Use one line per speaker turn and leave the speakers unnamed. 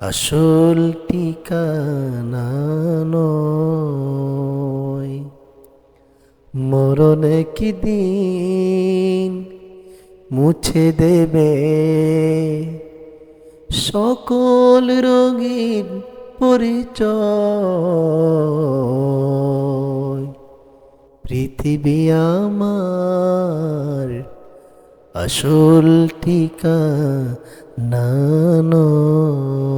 আসল নয়। মরণ কি দিন মুছে দেবে? সকল রঙিন পরিচয়। পৃথিবী আমার আসল ঠিকানা নয়।